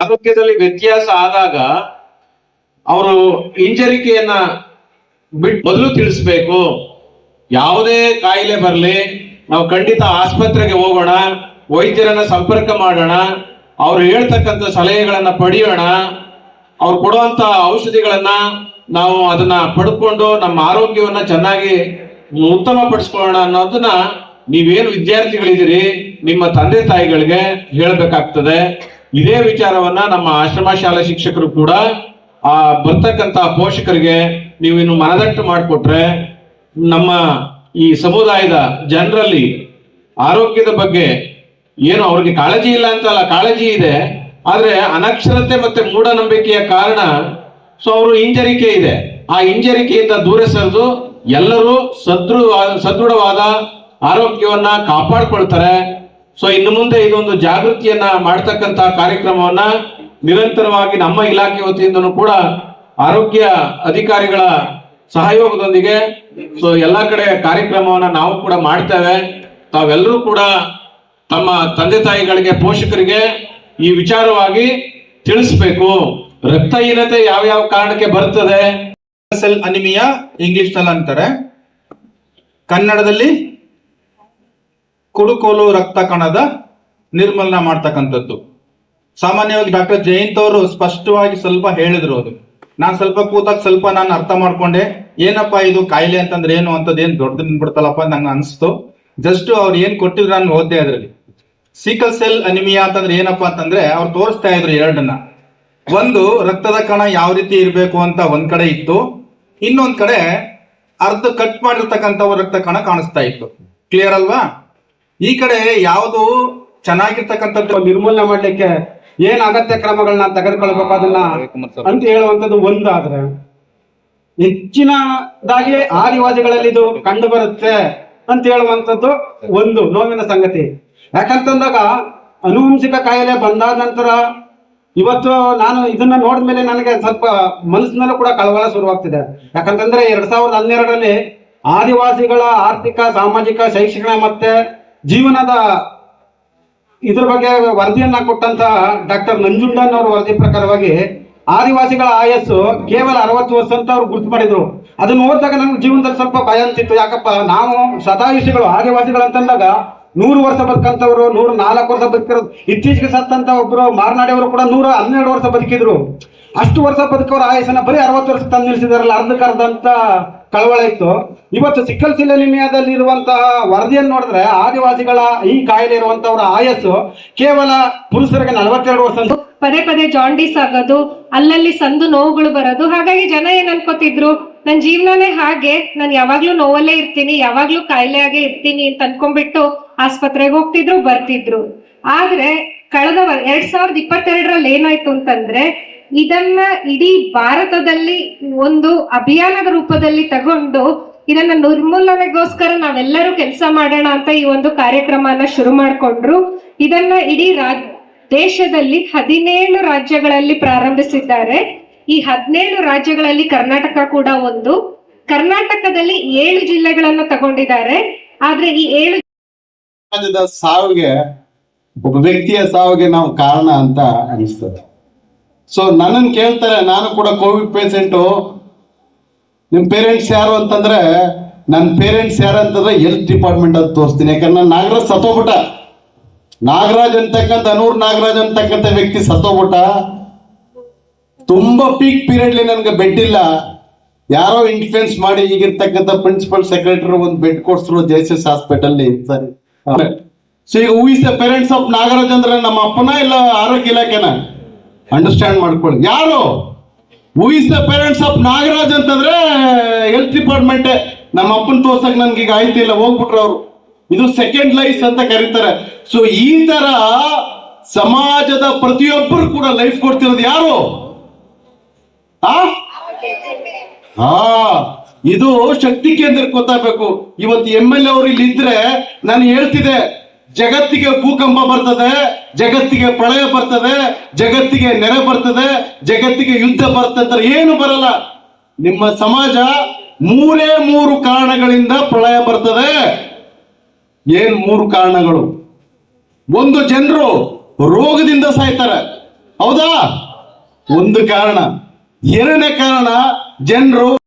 ಆರೋಗ್ಯದಲ್ಲಿ ವ್ಯತ್ಯಾಸ ಆದಾಗ ಅವರು ಹಿಂಜರಿಕೆಯನ್ನ ಬಿಟ್ಟು ಮೊದಲು ತಿಳಿಸ್ಬೇಕು. ಯಾವುದೇ ಕಾಯಿಲೆ ಬರಲಿ, ನಾವು ಖಂಡಿತ ಆಸ್ಪತ್ರೆಗೆ ಹೋಗೋಣ, ವೈದ್ಯರನ್ನ ಸಂಪರ್ಕ ಮಾಡೋಣ, ಅವ್ರು ಹೇಳ್ತಕ್ಕಂಥ ಸಲಹೆಗಳನ್ನ ಪಡೆಯೋಣ, ಅವ್ರು ಕೊಡುವಂತ ಔಷಧಿಗಳನ್ನ ನಾವು ಅದನ್ನ ಪಡ್ಕೊಂಡು ನಮ್ಮ ಆರೋಗ್ಯವನ್ನ ಚೆನ್ನಾಗಿ ಉತ್ತಮ ಪಡಿಸ್ಕೊಳ್ಳೋಣ ಅನ್ನೋದನ್ನ ನೀವೇನು ವಿದ್ಯಾರ್ಥಿಗಳಿದ್ದೀರಿ, ನಿಮ್ಮ ತಂದೆ ತಾಯಿಗಳಿಗೆ ಹೇಳಬೇಕಾಗ್ತದೆ. ಇದೇ ವಿಚಾರವನ್ನ ನಮ್ಮ ಆಶ್ರಮ ಶಾಲಾ ಶಿಕ್ಷಕರು ಕೂಡ ಆ ಬರ್ತಕ್ಕಂತ ಪೋಷಕರಿಗೆ ನೀವು ಇನ್ನು ಮನದಟ್ಟು ಮಾಡಿಕೊಟ್ರೆ ನಮ್ಮ ಈ ಸಮುದಾಯದ ಜನರಲ್ಲಿ ಆರೋಗ್ಯದ ಬಗ್ಗೆ ಏನು ಅವ್ರಿಗೆ ಕಾಳಜಿ ಇಲ್ಲ ಅಂತಲ್ಲ, ಕಾಳಜಿ ಇದೆ. ಆದ್ರೆ ಅನಕ್ಷರತೆ ಮತ್ತೆ ಮೂಢನಂಬಿಕೆಯ ಕಾರಣ ಸೊ ಅವರು ಹಿಂಜರಿಕೆ ಇದೆ. ಆ ಹಿಂಜರಿಕೆಯಿಂದ ದೂರ ಸರಿದು ಎಲ್ಲರೂ ಸದೃ, ಸದೃಢವಾದ ಆರೋಗ್ಯವನ್ನ ಕಾಪಾಡ್ಕೊಳ್ತಾರೆ. ಸೊ ಇನ್ನು ಮುಂದೆ ಇದೊಂದು ಜಾಗೃತಿಯನ್ನ ಮಾಡ್ತಕ್ಕಂತ ಕಾರ್ಯಕ್ರಮವನ್ನ ನಿರಂತರವಾಗಿ ನಮ್ಮ ಇಲಾಖೆ ವತಿಯಿಂದನೂ ಕೂಡ ಆರೋಗ್ಯ ಅಧಿಕಾರಿಗಳ ಸಹಯೋಗದೊಂದಿಗೆ, ಸೊ ಎಲ್ಲಾ ಕಡೆ ಕಾರ್ಯಕ್ರಮವನ್ನ ನಾವು ಕೂಡ ಮಾಡ್ತೇವೆ. ತಾವೆಲ್ಲರೂ ಕೂಡ ತಮ್ಮ ತಂದೆ ತಾಯಿಗಳಿಗೆ, ಪೋಷಕರಿಗೆ ಈ ವಿಚಾರವಾಗಿ ತಿಳಿಸ್ಬೇಕು. ರಕ್ತಹೀನತೆ ಯಾವ ಯಾವ ಕಾರಣಕ್ಕೆ ಬರ್ತದೆ? ಸೆಲ್ ಅನಿಮಿಯಾ ಇಂಗ್ಲಿಷ್ನಲ್ಲಿ ಅಂತಾರೆ. ಕನ್ನಡದಲ್ಲಿ ಕುಡುಕೋಲು ರಕ್ತ ಕಣದ ನಿರ್ಮಲನ ಮಾಡ್ತಕ್ಕಂಥದ್ದು. ಸಾಮಾನ್ಯವಾಗಿ ಡಾಕ್ಟರ್ ಜಯಂತ್ ಅವರು ಸ್ಪಷ್ಟವಾಗಿ ಸ್ವಲ್ಪ ಹೇಳಿದ್ರು ಅದು. ನಾನು ಸ್ವಲ್ಪ ಕೂತಾಗ ಸ್ವಲ್ಪ ನಾನು ಅರ್ಥ ಮಾಡ್ಕೊಂಡೆ. ಏನಪ್ಪಾ ಇದು ಕಾಯಿಲೆ ಅಂತಂದ್ರೆ ಏನು ಅಂತದ್ ಏನ್ ದೊಡ್ಡದ್ ಬಿಡ್ತಲ್ಲಪ್ಪ ನಂಗೆ ಅನ್ಸ್ತು. ಜಸ್ಟ್ ಅವ್ರು ಏನ್ ಕೊಟ್ಟಿದ್ರು ನಾನು ಓದ್ದೆ ಅದ್ರಲ್ಲಿ. ಸೀಕಲ್ ಸೆಲ್ ಅನಿಮಿಯಾ ಅಂತಂದ್ರೆ ಏನಪ್ಪಾ ಅಂತಂದ್ರೆ ಅವ್ರು ತೋರಿಸ್ತಾ ಇದ್ರು ಎರಡನ್ನ. ಒಂದು, ರಕ್ತದ ಕಣ ಯಾವ ರೀತಿ ಇರಬೇಕು ಅಂತ ಒಂದ್ ಕಡೆ ಇತ್ತು. ಇನ್ನೊಂದ್ ಕಡೆ ಅರ್ಧ ಕಟ್ ಮಾಡಿರ್ತಕ್ಕಂಥ ರಕ್ತ ಕಣ ಕಾಣಿಸ್ತಾ ಇತ್ತು. ಕ್ಲಿಯರ್ ಅಲ್ವಾ? ಈ ಕಡೆ ಯಾವುದು ಚೆನ್ನಾಗಿರ್ತಕ್ಕಂಥದ್ದು ನಿರ್ಮೂಲನೆ ಮಾಡ್ಲಿಕ್ಕೆ ಏನ್ ಅಗತ್ಯ ಕ್ರಮಗಳನ್ನ ತೆಗೆದುಕೊಳ್ಬೇಕು ಅದನ್ನ ಅಂತ ಹೇಳುವಂತದ್ದು ಒಂದಾದ್ರೆ, ಹೆಚ್ಚಿನದಾಗಿ ಆದಿವಾಸಿಗಳಲ್ಲಿ ಇದು ಕಂಡು ಬರುತ್ತೆ ಅಂತ ಹೇಳುವಂತದ್ದು ಒಂದು ನೋವಿನ ಸಂಗತಿ. ಯಾಕಂತಂದಾಗ ಅನುವಂಶಿಕ ಕಾಯಿಲೆ ಬಂದಾದ ನಂತರ ಇವತ್ತು ನಾನು ಇದನ್ನ ನೋಡಿದ್ಮೇಲೆ ನನಗೆ ಸ್ವಲ್ಪ ಮನಸ್ಸಿನಲ್ಲೂ ಕೂಡ ಕಳವಳ ಶುರುವಾಗ್ತಿದೆ. ಯಾಕಂತಂದ್ರೆ ಎರಡ್ ಸಾವಿರದ ಹನ್ನೆರಡರಲ್ಲಿ ಆದಿವಾಸಿಗಳ ಆರ್ಥಿಕ, ಸಾಮಾಜಿಕ, ಶೈಕ್ಷಣಿಕ ಮತ್ತೆ ಜೀವನದ ಇದ್ರ ಬಗ್ಗೆ ವರದಿಯನ್ನ ಕೊಟ್ಟಂತ ಡಾಕ್ಟರ್ ನಂಜುಂಡನ್ ಅವರ ವರದಿ ಪ್ರಕಾರವಾಗಿ ಆದಿವಾಸಿಗಳ ಆಯಸ್ಸು ಕೇವಲ ಅರವತ್ತು ವರ್ಷ ಅಂತ ಅವ್ರು ಗುರ್ತು ಮಾಡಿದ್ರು. ಅದನ್ನ ಓದಿದಾಗ ನಮ್ಗೆ ಜೀವನದಲ್ಲಿ ಸ್ವಲ್ಪ ಭಯ ಅಂತಿತ್ತು. ಯಾಕಪ್ಪ ನಾವು ಸದಾಯುಷಿಗಳು ಆದಿವಾಸಿಗಳು ಅಂತಂದಾಗ ನೂರು ವರ್ಷ ಬದುಕಂತವ್ರು, ನೂರ ನಾಲ್ಕು ವರ್ಷ ಬದುಕಿರೋದು. ಇತ್ತೀಚೆಗೆ ಸತ್ತಂತ ಒಬ್ರು ಮಾರ್ನಾಡಿಯವರು ಕೂಡ ನೂರ ಹನ್ನೆರಡು ವರ್ಷ ಬದುಕಿದ್ರು. ಅಷ್ಟು ವರ್ಷ ಬದುಕವ್ರ ಆಯಸ್ಸನ್ನ ಬರೀ ಅರವತ್ತು ವರ್ಷ ತಂದು ನಿಲ್ಸಿದಾರಲ್ಲ ಅರ್ಧಕ್ಕರ್ಧ ಅಂತ ಕಳವಳ ಇತ್ತು. ಇವತ್ತು ಸಿಕ್ಕಲ್ ಸಿಲೆನಿಮಿಯಾದಲ್ಲಿ ಇರುವಂತಹ ವರದಿಯನ್ನು ನೋಡಿದ್ರೆ ಆದಿವಾಸಿಗಳ ಈ ಕಾಯಿಲೆ ಇರುವಂತವರ ಆಯಸ್ಸು ಕೇವಲ ಪುರುಷರಿಗೆ ನಲವತ್ತೆರಡು ವರ್ಷ ಪದೇ ಪದೇ ಜಾಂಡೀಸ್ ಆಗೋದು, ಅಲ್ಲಲ್ಲಿ ಸಂದು ನೋವುಗಳು ಬರೋದು, ಹಾಗಾಗಿ ಜನ ಏನ್ ಅನ್ಕೋತಿದ್ರು? ನನ್ ಜೀವನನೇ ಹಾಗೆ, ನಾನು ಯಾವಾಗ್ಲೂ ನೋವಲ್ಲೇ ಇರ್ತೀನಿ, ಯಾವಾಗ್ಲೂ ಕಾಯಿಲೆ ಆಗೇ ಇರ್ತೀನಿ ಅಂತ ಅನ್ಕೊಂಡ್ಬಿಟ್ಟು ಆಸ್ಪತ್ರೆಗೆ ಹೋಗ್ತಿದ್ರು, ಬರ್ತಿದ್ರು. ಆದ್ರೆ ಕಳೆದ ಎರಡ್ ಸಾವಿರದ ಇಪ್ಪತ್ತೆರಡರಲ್ಲಿ ಏನಾಯ್ತು ಅಂತಂದ್ರೆ, ಇದನ್ನ ಇಡೀ ಭಾರತದಲ್ಲಿ ಒಂದು ಅಭಿಯಾನದ ರೂಪದಲ್ಲಿ ತಗೊಂಡು ಇದನ್ನ ನಿರ್ಮೂಲನೆಗೋಸ್ಕರ ನಾವೆಲ್ಲರೂ ಕೆಲಸ ಮಾಡೋಣ ಅಂತ ಈ ಒಂದು ಕಾರ್ಯಕ್ರಮನ ಶುರು ಮಾಡ್ಕೊಂಡ್ರು. ಇದನ್ನ ಇಡೀ ರಾಜ್, ದೇಶದಲ್ಲಿ ಹದಿನೇಳು ರಾಜ್ಯಗಳಲ್ಲಿ ಪ್ರಾರಂಭಿಸಿದ್ದಾರೆ. ಈ ಹದಿನೇಳು ರಾಜ್ಯಗಳಲ್ಲಿ ಕರ್ನಾಟಕ ಕೂಡ ಒಂದು. ಕರ್ನಾಟಕದಲ್ಲಿ ಏಳು ಜಿಲ್ಲೆಗಳನ್ನು ತಗೊಂಡಿದ್ದಾರೆ. ಆದ್ರೆ ಈ ಏಳು ಸಮಾಜದ ಸಾವಿಗೆ, ಒಬ್ಬ ವ್ಯಕ್ತಿಯ ಸಾವಿಗೆ ನಾವು ಕಾರಣ ಅಂತ ಅನಿಸ್ತದೆ. ಸೊ ನನ್ನನ್ನು ಕೇಳ್ತಾರೆ, ನಾನು ಕೂಡ ಕೋವಿಡ್ ಪೇಷೆಂಟು. ನಿಮ್ಮ ಪೇರೆಂಟ್ಸ್ ಯಾರು ಅಂತಂದ್ರೆ ನನ್ನ ಪೇರೆಂಟ್ಸ್ ಯಾರು ಅಂತಂದ್ರೆ ಹೆಲ್ತ್ ಡಿಪಾರ್ಟ್ಮೆಂಟ್ ಅಂತ ತೋರಿಸ್ತೀನಿ. ಯಾಕಂದ್ರೆ ನಾನು ನಾಗರಾಜ್ ಸತ್ತೋಗ್ಬಿಟ್ಟ. ನಾಗರಾಜ್ ಅಂತಕ್ಕಂಥ ಅನೂರ್ ನಾಗರಾಜ್ ಅಂತಕ್ಕಂಥ ವ್ಯಕ್ತಿ ಸತ್ತೋಗ್ಬಿಟ್ಟ. ತುಂಬಾ ಪೀಕ್ ಪೀರಿಯಡ್ಲಿ ನನಗೆ ಬೆಡ್ ಇಲ್ಲ. ಯಾರೋ ಇನ್ಫ್ಲೂಯೆನ್ಸ್ ಮಾಡಿ ಈಗಿರ್ತಕ್ಕಂಥ ಪ್ರಿನ್ಸಿಪಲ್ ಸೆಕ್ರೆಟರಿ ಒಂದು ಬೆಡ್ ಕೊಡ್ಸ್ರು ಜೆ ಎಸ್ ಎಸ್ ಹಾಸ್ಪಿಟಲ್ ಸರಿ. ಸೊ ಈಗ who is the parents of Nagaraj ಅಂದ್ರೆ ನಮ್ಮ ಅಪ್ಪನ ಇಲ್ಲ ಆರೋಗ್ಯ ಇಲಾಖೆನ? ಅಂಡರ್ಸ್ಟ್ಯಾಂಡ್ ಮಾಡ್ಕೊಳ್ಳಿ. ಯಾರು? Who is the parents of Nagaraj ಅಂತಂದ್ರೆ ಹೆಲ್ತ್ ಡಿಪಾರ್ಟ್ಮೆಂಟ್ ನಮ್ಮ ಅಪ್ಪನ ತೋರ್ಸಕ್ ನನ್ಗೆ ಈಗ ಆಯ್ತಿಲ್ಲ ಹೋಗ್ಬಿಟ್ರು ಅವರು. ಇದು ಸೆಕೆಂಡ್ ಲೈಫ್ ಅಂತ ಕರೀತಾರೆ. ಸೊ ಈ ತರ ಸಮಾಜದ ಪ್ರತಿಯೊಬ್ಬರು ಕೂಡ ಲೈಫ್ ಕೊಡ್ತಿರೋದು ಯಾರು? ಆ? ಹಾ. ಇದು ಶಕ್ತಿ ಕೇಂದ್ರಕ್ಕೆ ಗೊತ್ತಾಗಬೇಕು. ಇವತ್ತು ಎಂ ಎಲ್ ಎ ಅವರು ಇಲ್ಲಿ ಇದ್ರೆ ನಾನು ಹೇಳ್ತಿದ್ದೆ, ಜಗತ್ತಿಗೆ ಭೂಕಂಪ ಬರ್ತದೆ, ಜಗತ್ತಿಗೆ ಪ್ರಳಯ ಬರ್ತದೆ, ಜಗತ್ತಿಗೆ ನೆರೆ ಬರ್ತದೆ, ಜಗತ್ತಿಗೆ ಯುದ್ಧ ಬರ್ತದೆ ಏನು ಬರಲ್ಲ. ನಿಮ್ಮ ಸಮಾಜ ಮೂರೇ ಮೂರು ಕಾರಣಗಳಿಂದ ಪ್ರಳಯ ಬರ್ತದೆ. ಏನ್ ಮೂರು ಕಾರಣಗಳು? ಒಂದು ಜನರು ರೋಗದಿಂದ ಸಾಯ್ತಾರೆ. ಹೌದಾ? ಒಂದು ಕಾರಣ. ಎರಡನೇ ಕಾರಣ, ಜನರು